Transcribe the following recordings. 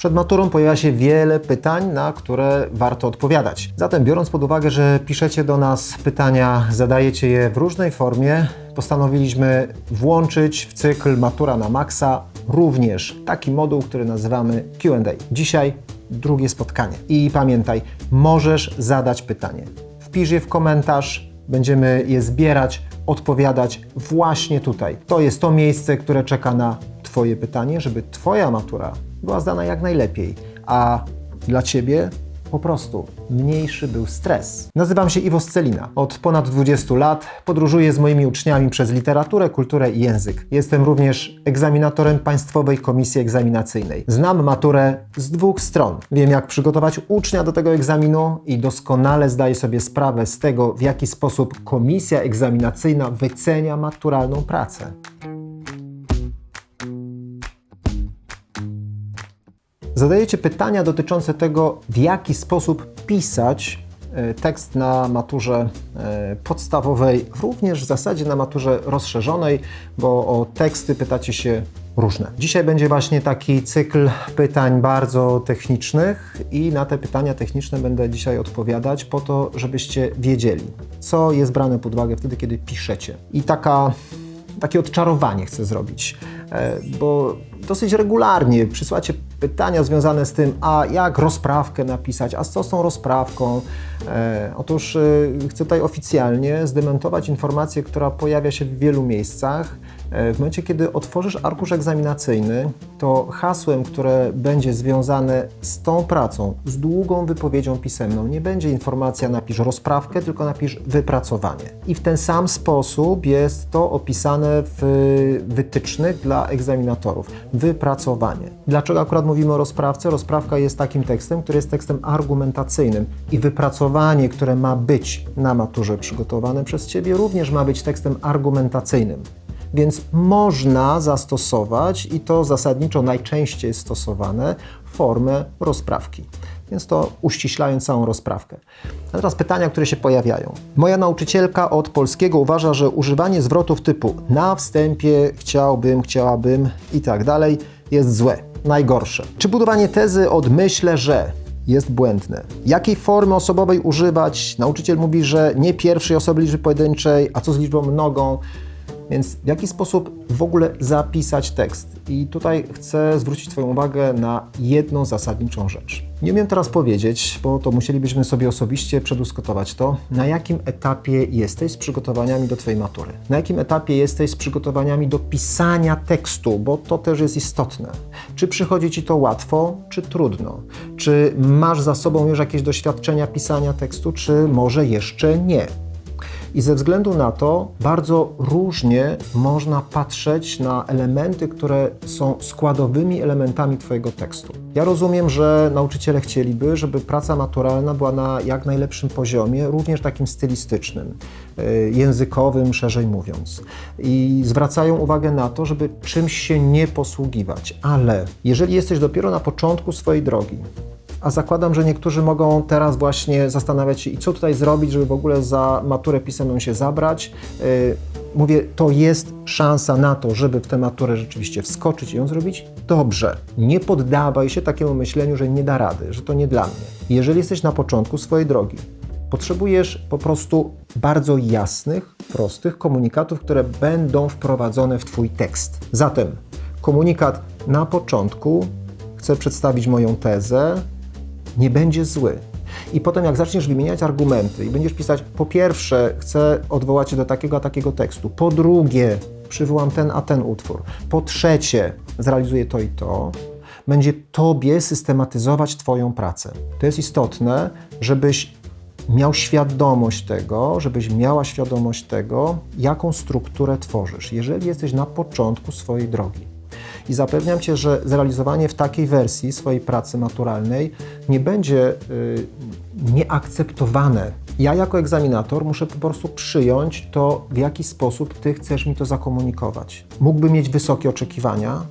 Przed maturą pojawia się wiele pytań, na które warto odpowiadać. Zatem, biorąc pod uwagę, że piszecie do nas pytania, zadajecie je w różnej formie, postanowiliśmy włączyć w cykl Matura na Maxa również taki moduł, który nazywamy QA. Dzisiaj drugie spotkanie. I pamiętaj, możesz zadać pytanie. Wpisz je w komentarz, będziemy je zbierać, odpowiadać właśnie tutaj. To jest to miejsce, które czeka na Twoje pytanie, żeby Twoja matura była zdana jak najlepiej, a dla Ciebie po prostu mniejszy był stres. Nazywam się Iwo Scelina. Od ponad 20 lat podróżuję z moimi uczniami przez literaturę, kulturę i język. Jestem również egzaminatorem Państwowej Komisji Egzaminacyjnej. Znam maturę z dwóch stron. Wiem, jak przygotować ucznia do tego egzaminu i doskonale zdaję sobie sprawę z tego, w jaki sposób komisja egzaminacyjna wycenia maturalną pracę. Zadajecie pytania dotyczące tego, w jaki sposób pisać e, tekst na maturze e, podstawowej, również w zasadzie na maturze rozszerzonej, bo o teksty pytacie się różne. Dzisiaj będzie właśnie taki cykl pytań bardzo technicznych i na te pytania techniczne będę dzisiaj odpowiadać po to, żebyście wiedzieli, co jest brane pod uwagę wtedy, kiedy piszecie. I taka takie odczarowanie chcę zrobić, e, bo dosyć regularnie przysłacie pytania związane z tym, a jak rozprawkę napisać, a co z tą rozprawką. E, otóż e, chcę tutaj oficjalnie zdementować informację, która pojawia się w wielu miejscach. W momencie, kiedy otworzysz arkusz egzaminacyjny, to hasłem, które będzie związane z tą pracą, z długą wypowiedzią pisemną, nie będzie informacja napisz rozprawkę, tylko napisz wypracowanie. I w ten sam sposób jest to opisane w wytycznych dla egzaminatorów. Wypracowanie. Dlaczego akurat mówimy o rozprawce? Rozprawka jest takim tekstem, który jest tekstem argumentacyjnym i wypracowanie, które ma być na maturze przygotowane przez Ciebie, również ma być tekstem argumentacyjnym. Więc można zastosować, i to zasadniczo najczęściej jest stosowane, formę rozprawki. Więc to uściślając całą rozprawkę. A teraz pytania, które się pojawiają. Moja nauczycielka od polskiego uważa, że używanie zwrotów typu na wstępie, chciałbym, chciałabym i tak dalej jest złe, najgorsze. Czy budowanie tezy od myślę, że jest błędne. Jakiej formy osobowej używać? Nauczyciel mówi, że nie pierwszej osoby liczby pojedynczej, a co z liczbą mnogą? Więc w jaki sposób w ogóle zapisać tekst? I tutaj chcę zwrócić Twoją uwagę na jedną zasadniczą rzecz. Nie umiem teraz powiedzieć, bo to musielibyśmy sobie osobiście przedyskutować to, na jakim etapie jesteś z przygotowaniami do Twojej matury. Na jakim etapie jesteś z przygotowaniami do pisania tekstu, bo to też jest istotne. Czy przychodzi Ci to łatwo, czy trudno? Czy masz za sobą już jakieś doświadczenia pisania tekstu, czy może jeszcze nie? I ze względu na to bardzo różnie można patrzeć na elementy, które są składowymi elementami Twojego tekstu. Ja rozumiem, że nauczyciele chcieliby, żeby praca maturalna była na jak najlepszym poziomie, również takim stylistycznym, y, językowym, szerzej mówiąc. I zwracają uwagę na to, żeby czymś się nie posługiwać. Ale jeżeli jesteś dopiero na początku swojej drogi, a zakładam, że niektórzy mogą teraz właśnie zastanawiać się, i co tutaj zrobić, żeby w ogóle za maturę pisemną się zabrać. Y, mówię, to jest szansa na to, żeby w tę maturę rzeczywiście wskoczyć i ją zrobić dobrze. Nie poddawaj się takiemu myśleniu, że nie da rady, że to nie dla mnie. Jeżeli jesteś na początku swojej drogi, potrzebujesz po prostu bardzo jasnych, prostych komunikatów, które będą wprowadzone w Twój tekst. Zatem komunikat na początku chcę przedstawić moją tezę, nie będzie zły. I potem, jak zaczniesz wymieniać argumenty i będziesz pisać, po pierwsze, chcę odwołać się do takiego a takiego tekstu, po drugie, przywołam ten a ten utwór, po trzecie, zrealizuję to i to, będzie Tobie systematyzować Twoją pracę. To jest istotne, żebyś miał świadomość tego, żebyś miała świadomość tego, jaką strukturę tworzysz, jeżeli jesteś na początku swojej drogi i zapewniam Cię, że zrealizowanie w takiej wersji swojej pracy maturalnej nie będzie y, nieakceptowane. Ja jako egzaminator muszę po prostu przyjąć to, w jaki sposób Ty chcesz mi to zakomunikować. Mógłbym mieć wysokie oczekiwania,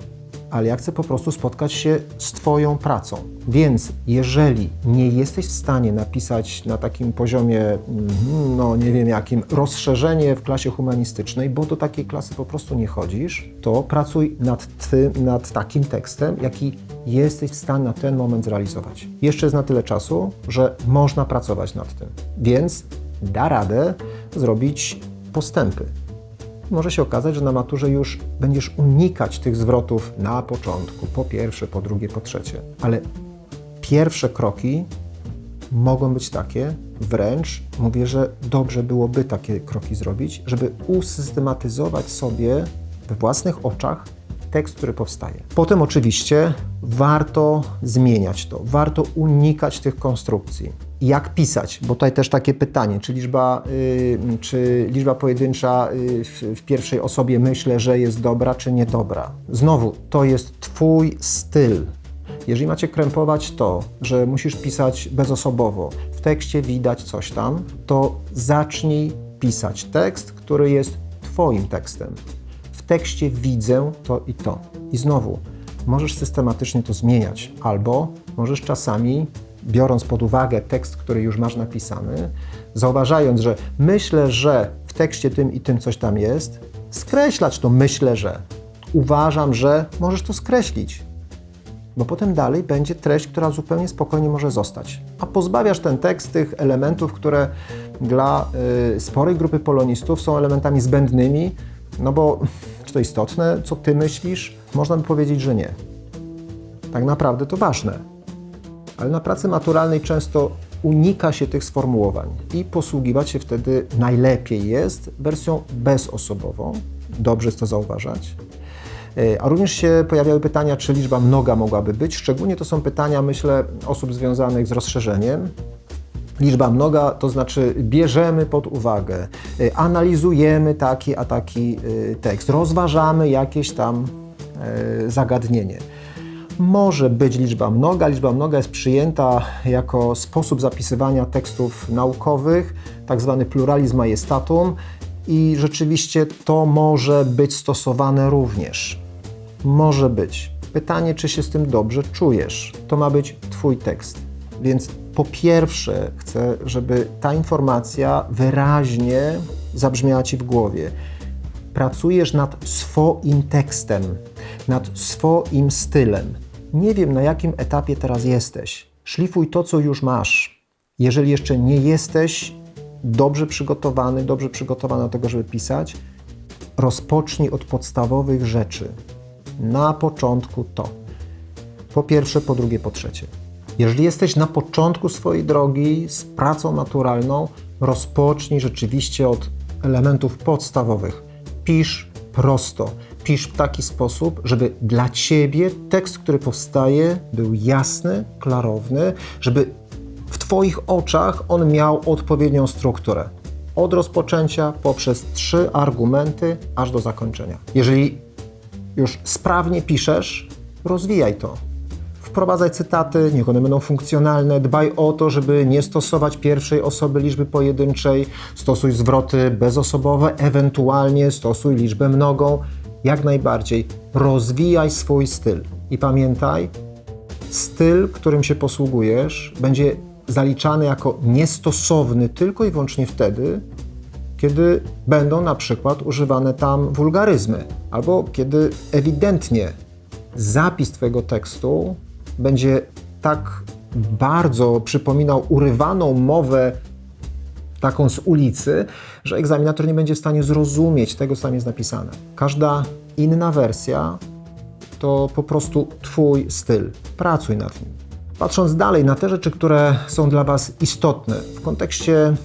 ale ja chcę po prostu spotkać się z Twoją pracą. Więc jeżeli nie jesteś w stanie napisać na takim poziomie, mhm, no nie wiem jakim, rozszerzenie w klasie humanistycznej, bo do takiej klasy po prostu nie chodzisz, to pracuj nad, tym, nad takim tekstem, jaki jesteś w stanie na ten moment zrealizować. Jeszcze jest na tyle czasu, że można pracować nad tym. Więc da radę zrobić postępy może się okazać, że na maturze już będziesz unikać tych zwrotów na początku, po pierwsze, po drugie, po trzecie. Ale pierwsze kroki mogą być takie, wręcz mówię, że dobrze byłoby takie kroki zrobić, żeby usystematyzować sobie we własnych oczach tekst, który powstaje. Potem oczywiście warto zmieniać to, warto unikać tych konstrukcji. Jak pisać? Bo tutaj też takie pytanie, czy liczba, yy, czy liczba pojedyncza yy, w, w, pierwszej osobie myślę, że jest dobra, czy niedobra. Znowu, to jest Twój styl. Jeżeli macie krępować to, że musisz pisać bezosobowo, w tekście widać coś tam, to zacznij pisać tekst, który jest Twoim tekstem tekście widzę to i to. I znowu, możesz systematycznie to zmieniać, albo możesz czasami, biorąc pod uwagę tekst, który już masz napisany, zauważając, że myślę, że w tekście tym i tym coś tam jest, skreślać to myślę, że. Uważam, że możesz to skreślić, bo potem dalej będzie treść, która zupełnie spokojnie może zostać. A pozbawiasz ten tekst tych elementów, które dla y, sporej grupy polonistów są elementami zbędnymi, no bo czy to istotne, co ty myślisz? Można by powiedzieć, że nie. Tak naprawdę to ważne. Ale na pracy maturalnej często unika się tych sformułowań i posługiwać się wtedy najlepiej jest wersją bezosobową. Dobrze jest to zauważać. E, a również się pojawiały pytania, czy liczba mnoga mogłaby być. Szczególnie to są pytania, myślę, osób związanych z rozszerzeniem, liczba mnoga, to znaczy bierzemy pod uwagę, y, analizujemy taki a taki y, tekst, rozważamy jakieś tam zagadnienie. Może być liczba mnoga. Liczba mnoga jest przyjęta jako sposób zapisywania tekstów naukowych, tak zwany pluralizm majestatum i rzeczywiście to może być stosowane również. Może być. Pytanie, czy się z tym dobrze czujesz. To ma być Twój tekst. Więc po pierwsze, chcę, żeby ta informacja wyraźnie zabrzmiała Ci w głowie. Pracujesz nad swoim tekstem, nad swoim stylem. Nie wiem, na jakim etapie teraz jesteś. Szlifuj to, co już masz. Jeżeli jeszcze nie jesteś dobrze przygotowany, dobrze przygotowany do tego, żeby pisać, rozpocznij od podstawowych rzeczy. Na początku to. Po pierwsze, po drugie, po trzecie. Jeżeli jesteś na początku swojej drogi z pracą naturalną, rozpocznij rzeczywiście od elementów podstawowych. Pisz prosto, pisz w taki sposób, żeby dla ciebie tekst, który powstaje, był jasny, klarowny, żeby w Twoich oczach on miał odpowiednią strukturę. Od rozpoczęcia poprzez trzy argumenty aż do zakończenia. Jeżeli już sprawnie piszesz, rozwijaj to Wprowadzaj cytaty, niech one będą funkcjonalne. Dbaj o to, żeby nie stosować pierwszej osoby liczby pojedynczej. Stosuj zwroty bezosobowe, ewentualnie stosuj liczbę mnogą. Jak najbardziej rozwijaj swój styl. I pamiętaj, styl, którym się posługujesz, będzie zaliczany jako niestosowny tylko i wyłącznie wtedy, kiedy będą na przykład używane tam wulgaryzmy, albo kiedy ewidentnie zapis Twojego tekstu będzie tak bardzo przypominał urywaną mowę taką z ulicy, że egzaminator nie będzie w stanie zrozumieć tego, co tam jest napisane. Każda inna wersja to po prostu Twój styl. Pracuj nad nim. Patrząc dalej na te rzeczy, które są dla Was istotne w kontekście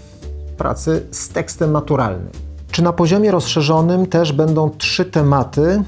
pracy z tekstem maturalnym. Czy na poziomie rozszerzonym też będą trzy tematy,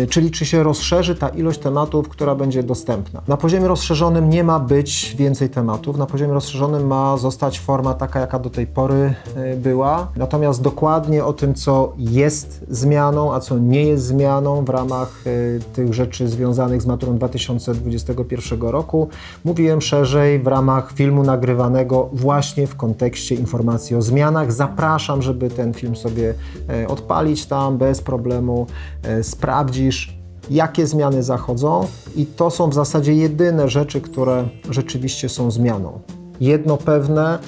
yy, czyli czy się rozszerzy ta ilość tematów, która będzie dostępna? Na poziomie rozszerzonym nie ma być więcej tematów, na poziomie rozszerzonym ma zostać forma taka, jaka do tej pory yy, była. Natomiast dokładnie o tym, co jest zmianą, a co nie jest zmianą w ramach yy, tych rzeczy związanych z maturą 2021 roku, mówiłem szerzej w ramach filmu nagrywanego właśnie w kontekście informacji o zmianach. Zapraszam, żeby ten film sobie sobie e, odpalić tam bez problemu, e, sprawdzisz, jakie zmiany zachodzą, i to są w zasadzie jedyne rzeczy, które rzeczywiście są zmianą. Jedno pewne,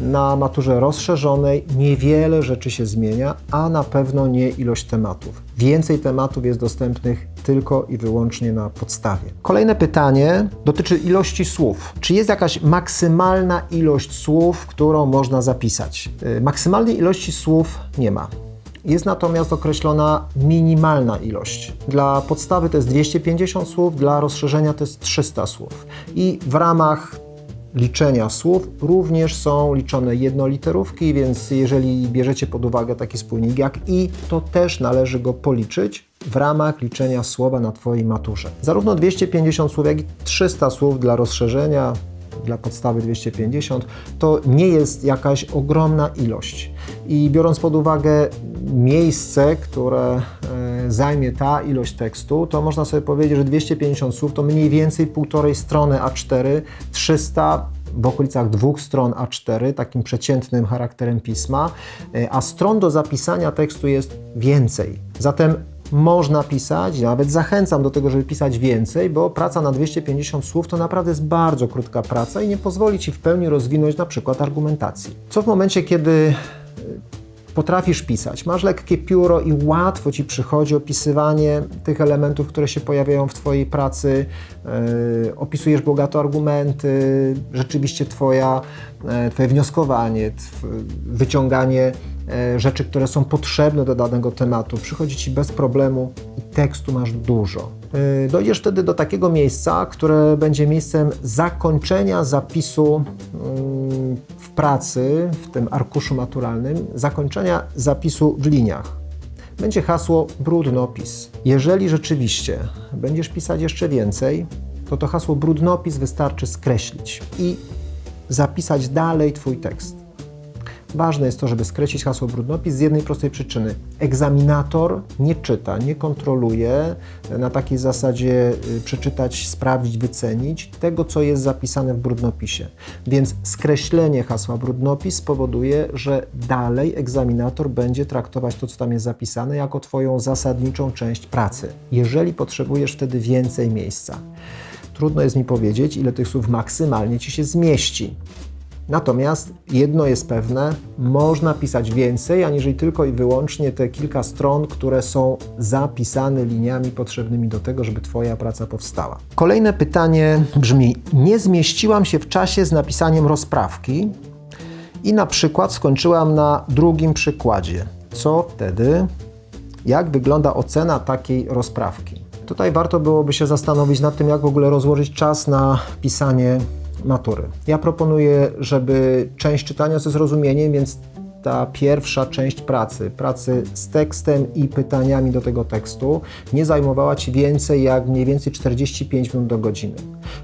na maturze rozszerzonej niewiele rzeczy się zmienia, a na pewno nie ilość tematów. Więcej tematów jest dostępnych tylko i wyłącznie na podstawie. Kolejne pytanie dotyczy ilości słów. Czy jest jakaś maksymalna ilość słów, którą można zapisać? Yy, maksymalnej ilości słów nie ma. Jest natomiast określona minimalna ilość. Dla podstawy to jest 250 słów, dla rozszerzenia to jest 300 słów. I w ramach liczenia słów również są liczone jednoliterówki, więc jeżeli bierzecie pod uwagę taki wspólnik jak i, to też należy go policzyć w ramach liczenia słowa na Twojej maturze. Zarówno 250 słów, jak i 300 słów dla rozszerzenia, dla podstawy 250, to nie jest jakaś ogromna ilość. I biorąc pod uwagę miejsce, które e, zajmie ta ilość tekstu, to można sobie powiedzieć, że 250 słów to mniej więcej półtorej strony A4, 300 w okolicach dwóch stron A4, takim przeciętnym charakterem pisma, e, a stron do zapisania tekstu jest więcej. Zatem można pisać, nawet zachęcam do tego, żeby pisać więcej, bo praca na 250 słów to naprawdę jest bardzo krótka praca i nie pozwoli Ci w pełni rozwinąć na przykład argumentacji. Co w momencie, kiedy potrafisz pisać, masz lekkie pióro i łatwo ci przychodzi opisywanie tych elementów, które się pojawiają w Twojej pracy, yy, opisujesz bogato argumenty, rzeczywiście twoja, yy, Twoje wnioskowanie, wyciąganie yy, rzeczy, które są potrzebne do danego tematu, przychodzi Ci bez problemu i tekstu masz dużo. Dojdziesz wtedy do takiego miejsca, które będzie miejscem zakończenia zapisu mm, pracy, w tym arkuszu maturalnym, zakończenia zapisu w liniach. Będzie hasło brudnopis. Jeżeli rzeczywiście będziesz pisać jeszcze więcej, to to hasło brudnopis wystarczy skreślić i zapisać dalej Twój tekst. Ważne jest to, żeby skreślić hasło brudnopis z jednej prostej przyczyny. Egzaminator nie czyta, nie kontroluje na takiej zasadzie y, przeczytać, sprawdzić, wycenić tego, co jest zapisane w brudnopisie. Więc skreślenie hasła brudnopis spowoduje, że dalej egzaminator będzie traktować to, co tam jest zapisane, jako Twoją zasadniczą część pracy. Jeżeli potrzebujesz wtedy więcej miejsca. Trudno jest mi powiedzieć, ile tych słów maksymalnie Ci się zmieści. Natomiast jedno jest pewne, można pisać więcej, aniżeli tylko i wyłącznie te kilka stron, które są zapisane liniami potrzebnymi do tego, żeby Twoja praca powstała. Kolejne pytanie brzmi: Nie zmieściłam się w czasie z napisaniem rozprawki i na przykład skończyłam na drugim przykładzie. Co wtedy? Jak wygląda ocena takiej rozprawki? Tutaj warto byłoby się zastanowić nad tym, jak w ogóle rozłożyć czas na pisanie matury. Ja proponuję, żeby część czytania ze zrozumieniem, więc ta pierwsza część pracy, pracy z tekstem i pytaniami do tego tekstu, nie zajmowała Ci więcej jak mniej więcej 45 minut do godziny.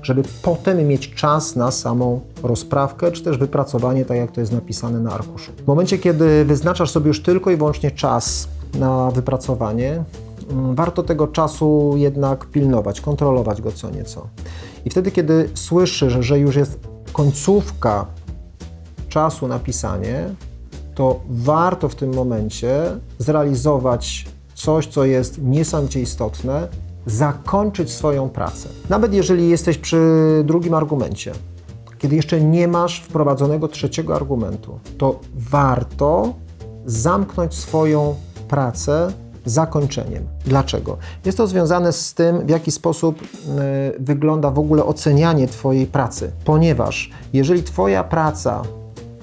Żeby potem mieć czas na samą rozprawkę, czy też wypracowanie, tak jak to jest napisane na arkuszu. W momencie, kiedy wyznaczasz sobie już tylko i wyłącznie czas na wypracowanie, mm, warto tego czasu jednak pilnować, kontrolować go co nieco. I wtedy, kiedy słyszysz, że już jest końcówka czasu na pisanie, to warto w tym momencie zrealizować coś, co jest niesamowicie istotne, zakończyć swoją pracę. Nawet jeżeli jesteś przy drugim argumencie, kiedy jeszcze nie masz wprowadzonego trzeciego argumentu, to warto zamknąć swoją pracę zakończeniem. Dlaczego? Jest to związane z tym, w jaki sposób y, wygląda w ogóle ocenianie Twojej pracy. Ponieważ jeżeli Twoja praca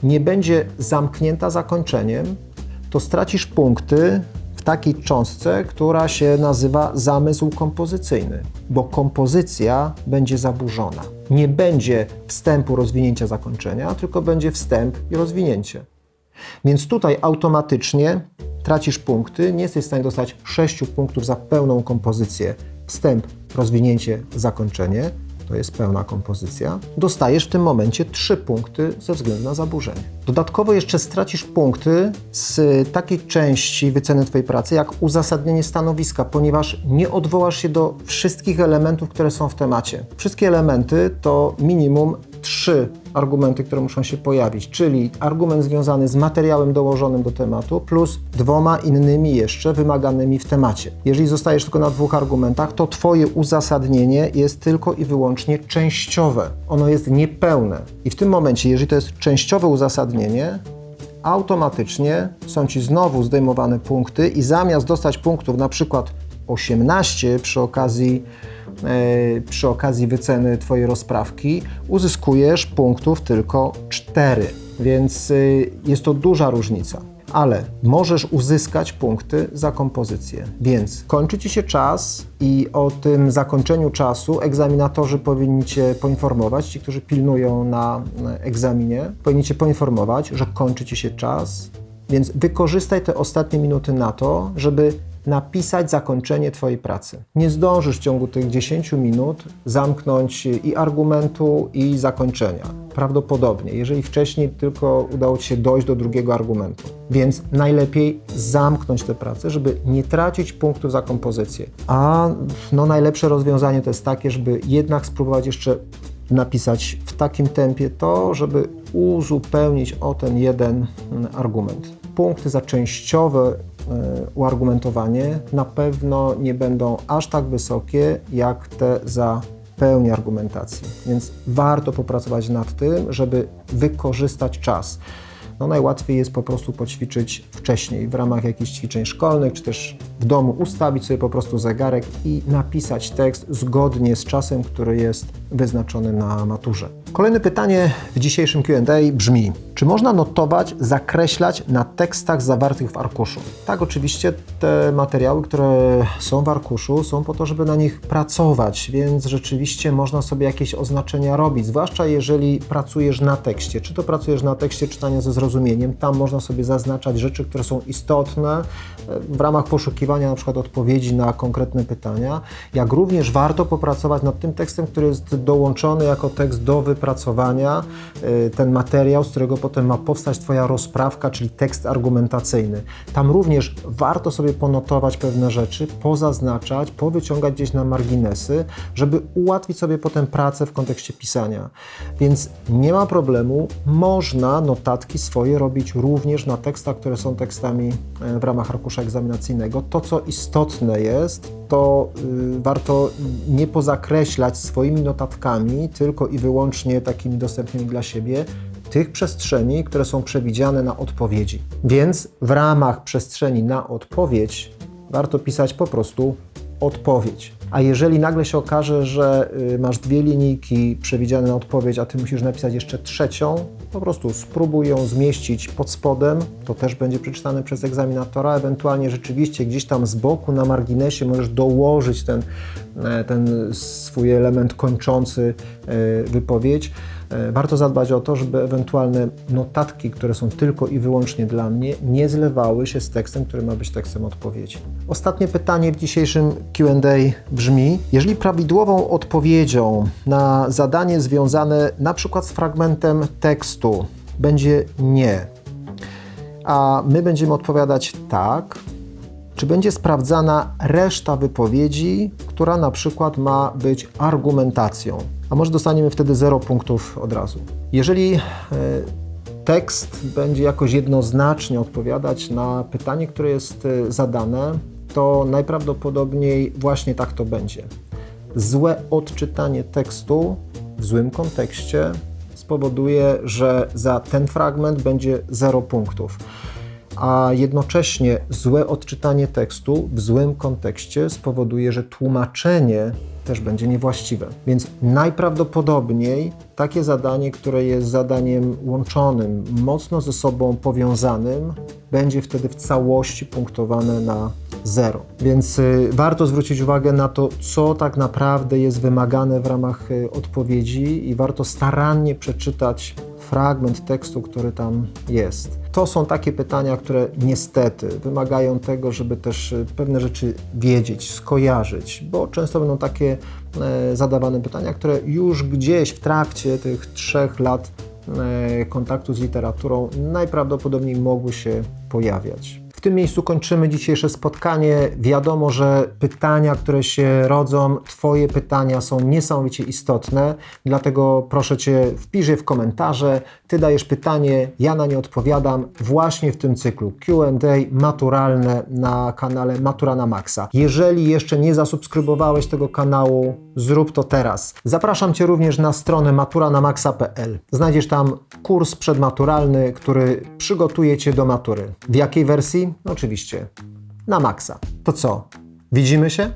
nie będzie zamknięta zakończeniem, to stracisz punkty w takiej cząstce, która się nazywa zamysł kompozycyjny, bo kompozycja będzie zaburzona. Nie będzie wstępu, rozwinięcia, zakończenia, tylko będzie wstęp i rozwinięcie. Więc tutaj automatycznie tracisz punkty, nie jesteś w stanie dostać 6 punktów za pełną kompozycję, wstęp, rozwinięcie, zakończenie, to jest pełna kompozycja, dostajesz w tym momencie 3 punkty ze względu na zaburzenie. Dodatkowo jeszcze stracisz punkty z takiej części wyceny Twojej pracy, jak uzasadnienie stanowiska, ponieważ nie odwołasz się do wszystkich elementów, które są w temacie. Wszystkie elementy to minimum trzy argumenty, które muszą się pojawić, czyli argument związany z materiałem dołożonym do tematu, plus dwoma innymi jeszcze wymaganymi w temacie. Jeżeli zostajesz tylko na dwóch argumentach, to Twoje uzasadnienie jest tylko i wyłącznie częściowe. Ono jest niepełne. I w tym momencie, jeżeli to jest częściowe uzasadnienie, automatycznie są Ci znowu zdejmowane punkty i zamiast dostać punktów na przykład 18 przy okazji, przy okazji wyceny Twojej rozprawki, uzyskujesz punktów tylko 4. Więc y, jest to duża różnica. Ale możesz uzyskać punkty za kompozycję. Więc kończy Ci się czas i o tym zakończeniu czasu egzaminatorzy powinni Cię poinformować, ci, którzy pilnują na e, egzaminie, powinni Cię poinformować, że kończy Ci się czas, więc wykorzystaj te ostatnie minuty na to, żeby napisać zakończenie Twojej pracy. Nie zdążysz w ciągu tych 10 minut zamknąć i argumentu, i zakończenia. Prawdopodobnie, jeżeli wcześniej tylko udało Ci się dojść do drugiego argumentu. Więc najlepiej zamknąć tę pracę, żeby nie tracić punktów za kompozycję. A no, najlepsze rozwiązanie to jest takie, żeby jednak spróbować jeszcze napisać w takim tempie to, żeby uzupełnić o ten jeden argument. Punkty za częściowe uargumentowanie na pewno nie będą aż tak wysokie jak te za pełni argumentacji. Więc warto popracować nad tym, żeby wykorzystać czas. No najłatwiej jest po prostu poćwiczyć wcześniej w ramach jakichś ćwiczeń szkolnych, czy też w domu ustawić sobie po prostu zegarek i napisać tekst zgodnie z czasem, który jest wyznaczony na maturze. Kolejne pytanie w dzisiejszym QA brzmi: czy można notować, zakreślać na tekstach zawartych w arkuszu? Tak, oczywiście te materiały, które są w arkuszu, są po to, żeby na nich pracować, więc rzeczywiście można sobie jakieś oznaczenia robić, zwłaszcza jeżeli pracujesz na tekście. Czy to pracujesz na tekście czytania ze zrozumieniem, tam można sobie zaznaczać rzeczy, które są istotne e, w ramach poszukiwania na przykład odpowiedzi na konkretne pytania, jak również warto popracować nad tym tekstem, który jest dołączony jako tekst do wypracowania, e, ten materiał, z którego potem ma powstać Twoja rozprawka, czyli tekst argumentacyjny. Tam również warto sobie ponotować pewne rzeczy, pozaznaczać, powyciągać gdzieś na marginesy, żeby ułatwić sobie potem pracę w kontekście pisania. Więc nie ma problemu, można notatki swoje robić również na tekstach, które są tekstami e, w ramach arkusza egzaminacyjnego. To, co istotne jest, to y, warto nie pozakreślać swoimi notatkami, tylko i wyłącznie takimi dostępnymi dla siebie, tych przestrzeni, które są przewidziane na odpowiedzi. Więc w ramach przestrzeni na odpowiedź warto pisać po prostu odpowiedź. A jeżeli nagle się okaże, że y, masz dwie linijki przewidziane na odpowiedź, a ty musisz napisać jeszcze trzecią, po prostu spróbuj ją zmieścić pod spodem, to też będzie przeczytane przez egzaminatora, ewentualnie rzeczywiście gdzieś tam z boku na marginesie możesz dołożyć ten, e, ten swój element kończący e, wypowiedź. E, warto zadbać o to, żeby ewentualne notatki, które są tylko i wyłącznie dla mnie, nie zlewały się z tekstem, który ma być tekstem odpowiedzi. Ostatnie pytanie w dzisiejszym QA brzmi: jeżeli prawidłową odpowiedzią na zadanie związane na przykład z fragmentem tekstu będzie nie, a my będziemy odpowiadać tak, czy będzie sprawdzana reszta wypowiedzi, która na przykład ma być argumentacją? a może dostaniemy wtedy 0 punktów od razu. Jeżeli e, tekst będzie jakoś jednoznacznie odpowiadać na pytanie, które jest e, zadane, to najprawdopodobniej właśnie tak to będzie. Złe odczytanie tekstu w złym kontekście spowoduje, że za ten fragment będzie 0 punktów a jednocześnie złe odczytanie tekstu w złym kontekście spowoduje, że tłumaczenie też będzie niewłaściwe. Więc najprawdopodobniej takie zadanie, które jest zadaniem łączonym, mocno ze sobą powiązanym, będzie wtedy w całości punktowane na zero. Więc y, warto zwrócić uwagę na to, co tak naprawdę jest wymagane w ramach y, odpowiedzi i warto starannie przeczytać fragment tekstu, który tam jest. To są takie pytania, które niestety wymagają tego, żeby też y, pewne rzeczy wiedzieć, skojarzyć, bo często będą takie e, zadawane pytania, które już gdzieś w trakcie tych trzech lat e, kontaktu z literaturą najprawdopodobniej mogły się pojawiać. W tym miejscu kończymy dzisiejsze spotkanie. Wiadomo, że pytania, które się rodzą, Twoje pytania są niesamowicie istotne, dlatego proszę Cię, wpisz je w komentarze. Ty dajesz pytanie, ja na nie odpowiadam właśnie w tym cyklu QA maturalne na kanale Matura na Maxa. Jeżeli jeszcze nie zasubskrybowałeś tego kanału, zrób to teraz. Zapraszam Cię również na stronę maturanamaxa.pl. Znajdziesz tam kurs przedmaturalny, który przygotuje Cię do matury. W jakiej wersji? Oczywiście na maksa. To co? Widzimy się?